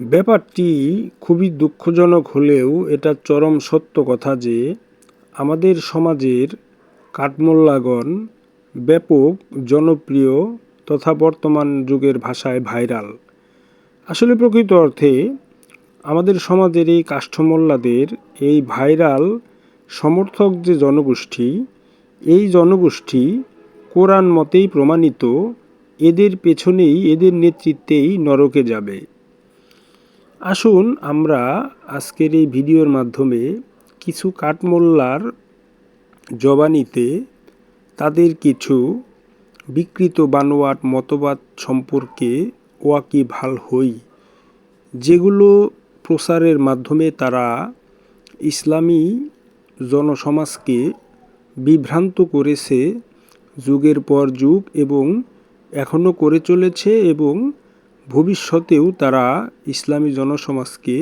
ব্যাপারটি খুবই দুঃখজনক হলেও এটা চরম সত্য কথা যে আমাদের সমাজের কাঠমোল্লাগণ ব্যাপক জনপ্রিয় তথা বর্তমান যুগের ভাষায় ভাইরাল। আসলে প্রকৃত অর্থে আমাদের সমাজের এই কাষ্ঠমোল্লাদের এই ভাইরাল সমর্থক যে জনগোষ্ঠী, এই জনগোষ্ঠী কোরআন মতেই প্রমাণিত, এদের পেছনেই, এদের নেতৃত্বেই নরকে যাবে। আসুন আমরা আজকের এই ভিডিওর মাধ্যমে কিছু কাঠমোল্লার জবানিতে তাদের কিছু বিকৃত বানোয়াট মতবাদ সম্পর্কে ওয়াকিবহাল হই, যেগুলো প্রচারের মাধ্যমে তারা ইসলামী জনসমাজকে বিভ্রান্ত করেছে যুগের পর যুগ এবং এখনও করে চলেছে এবং ভবিষ্যতেও তারা ইসলামী জনসমাজকে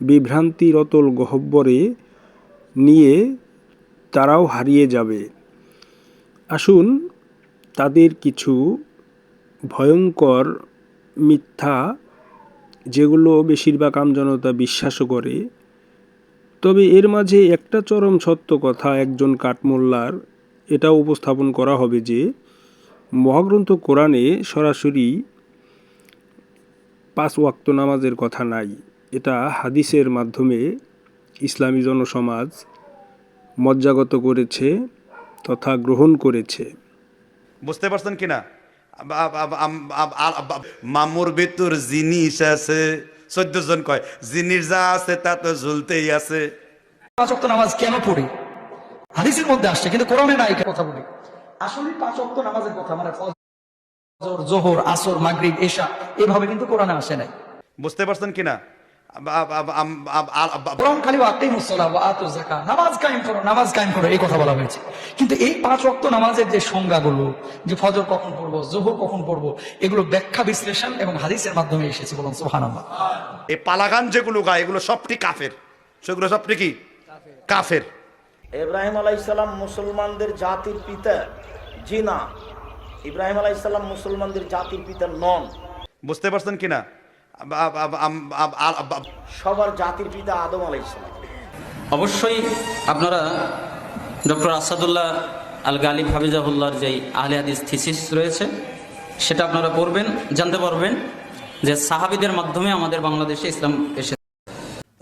বিভ্রান্তির অতল গহ্বরে নিয়ে তারাও হারিয়ে যাবে। আসুন তাদের কিছু ভয়ঙ্কর মিথ্যা, যেগুলো বেশিরভাগ আমজনতা বিশ্বাসও করে, তবে এর মাঝে একটা চরম সত্য কথা একজন কাঠমোল্লার এটা উপস্থাপন করা হবে যে, মহাগ্রন্থ কোরআনে সরাসরি পাঁচ ওয়াক্ত নামাজের কথা নাই। এটা হাদিসের মাধ্যমে ইসলামী জনসমাজ মজ্জাগত করেছে তথা গ্রহণ করেছে। বুঝতে পারছেন কিনা? মামুর ভিতর জিনিস আছে। চোদ্দ জন কয় জিনিস যা আছে তা তো ঝুলতেই আছে। পাঁচ অক্ত নামাজ কেন পড়ি? হাদিসের মধ্যে আসছে কিন্তু কোরআনে নাই কথা বলি। আসলে পাঁচ অক্ত নামাজের কথা মানে জোহর আসর মাগরিব এশা এভাবে কিন্তু কোরআনে আসে নাই। বুঝতে পারছেন কিনা? খালি নামাজ কায়েম করো নামাজ কায়েম করো এই কথা বলা হয়েছে। কিন্তু এই পাঁচ অক্ত নামাজের যে সংজ্ঞাগুলো যে ফজর কখন পড়ব জোহর কখন পড়ব এগুলো ব্যাখ্যা বিশ্লেষণ এবং হাদিসের মাধ্যমে এসেছে বলুন সুবহানাল্লাহ। এই পালাগান যেগুলো গায় এগুলো সবটি কাফের। সেগুলো সবটি কি? কাফের। ইব্রাহিম আলাইসাল্লাম মুসলমানদের জাতির পিতা জি না ইব্রাহিম আলাইসাল্লাম মুসলমানদের জাতির পিতা নন। বুঝতে পারছেন কিনা? সবার জাতির পিতা আদম আলাইসাল্লাম অবশ্যই আপনারা ডক্টর আসাদুল্লাহ আল গালিব হাফিজাহুল্লাহর যেই আহলে হাদিস থিসিস রয়েছে সেটা আপনারা পড়বেন জানতে পারবেন যে সাহাবিদের মাধ্যমে আমাদের বাংলাদেশে ইসলাম এসে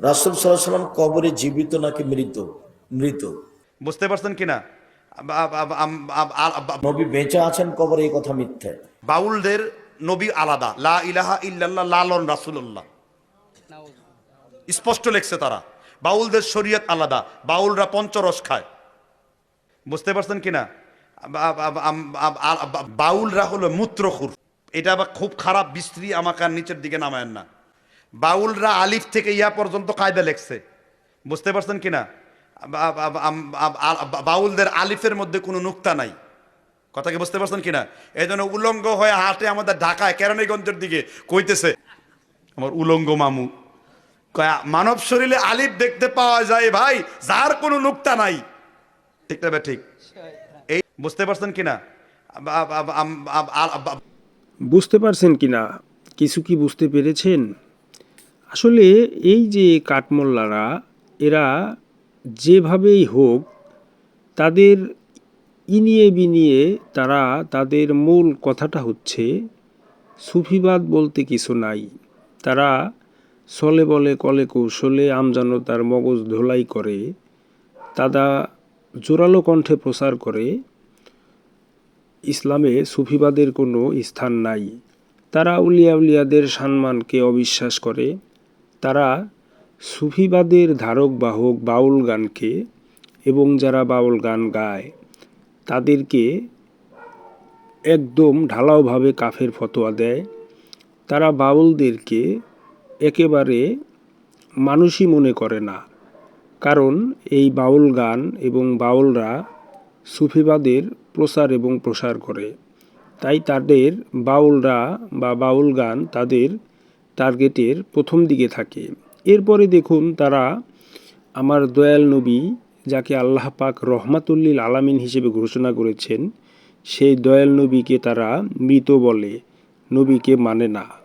রাসুল সাল্লাহ সাল্লাম কবরে জীবিত নাকি মৃত? মৃত। বুঝতে পারছেন কিনা? নবী বেঁচে আছেন কবরে এই কথা মিথ্যে। বাউলদের নবী আলাদা। লা ইলাহা ইল্লাল্লাহ লালন রাসুল্লাহ স্পষ্ট লেখছে তারা। বাউলদের শরীয়ত আলাদা। বাউলরা পঞ্চরস খায়। বুঝতে পারছেন কিনা? বাউলরা হলো মূত্রখুর। এটা আবার খুব খারাপ বিস্ত্রী আমাকে আর নিচের দিকে নামায়েন না। বাউলরা আলিফ থেকে ইয়া পর্যন্ত কায়দা লেখছে। বুঝতে পারছেন কিনা? বাউলদের আলিফের মধ্যে কোনো নুক্তা নাই। কথা কি বুঝতে পারছেন কিনা? এই জন্য উলঙ্গ হয়ে হাটে আমাদের ঢাকায়, কেরানীগঞ্জের দিকে কইতেছে, আমার উলঙ্গ মামু। মানব শরীরে আলিফ দেখতে পাওয়া যায় ভাই, যার কোনো নুক্তা নাই। ঠিক না ঠিক? এই বুঝতে পারছেন কিনা? বুঝতে পারছেন কি না কিছু কি বুঝতে পেরেছেন? আসলে এই যে কাঠমোল্লারা, এরা যেভাবেই হোক, তাদের ইনিয়ে বিনিয়ে তারা তাদের মূল কথাটা হচ্ছে, সুফিবাদ বলতে কিছু নাই। তারা ছলে বলে কলে কৌশলে আমজনতার মগজ ধোলাই করে তারা জোরালো কণ্ঠে প্রচার করে, ইসলামে সুফিবাদের কোনো স্থান নাই। তারা উলিয়া উলিয়াদের সম্মানকে অবিশ্বাস করে, তারা সুফিবাদের ধারক বাহক বাউল গানকে এবং যারা বাউল গান গায়, তাদেরকে একদম ঢালাওভাবে কাফের ফতোয়া দেয়। তারা বাউলদেরকে একেবারে মানুষই মনে করে না, কারণ এই বাউল গান এবং বাউলরা সুফিবাদের প্রচার এবং প্রসার করে। তাই তাদের বাউলরা বা বাউল গান তাদের টার্গেটের প্রথম দিকে থাকে। এরপরে দেখুন তারা আমার দয়াল নবী, যাকে আল্লাহ পাক রহমাতুল্লিল আলামিন হিসেবে ঘোষণা করেছেন, সেই দয়াল নবীকে তারা মৃত বলে, নবীকে মানে না।